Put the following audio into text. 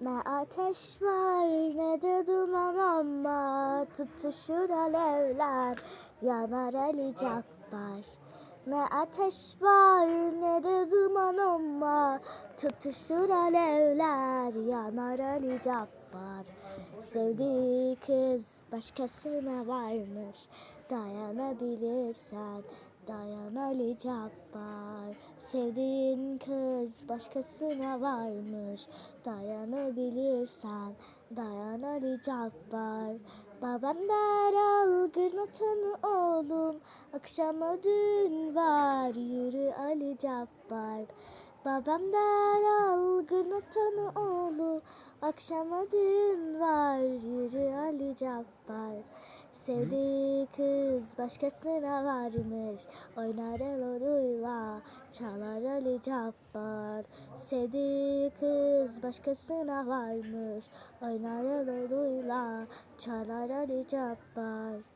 Ne ateş var ne de duman ama tutuşur alevler yanar Ali Cabbar. Ne ateş var ne de duman ama tutuşur alevler yanar Ali Cabbar. Sevdiği kız başkasına varmış dayanabilirsen dayan Ali Cabbar. Sevdiğin kız başkasına varmış dayanabilirsen dayan Ali Cabbar. Babam der al gırnatını oğlum akşama düğün var yürü Ali Cabbar. Babam der al gırnatını oğlum akşama düğün var yürü Ali Cabbar. Sevdiği kız başkasına varmış. Oynar eloruyla çalar Ali Cabbar. Sevdiği kız başkasına varmış. Oynar eloruyla çalar Ali Cabbar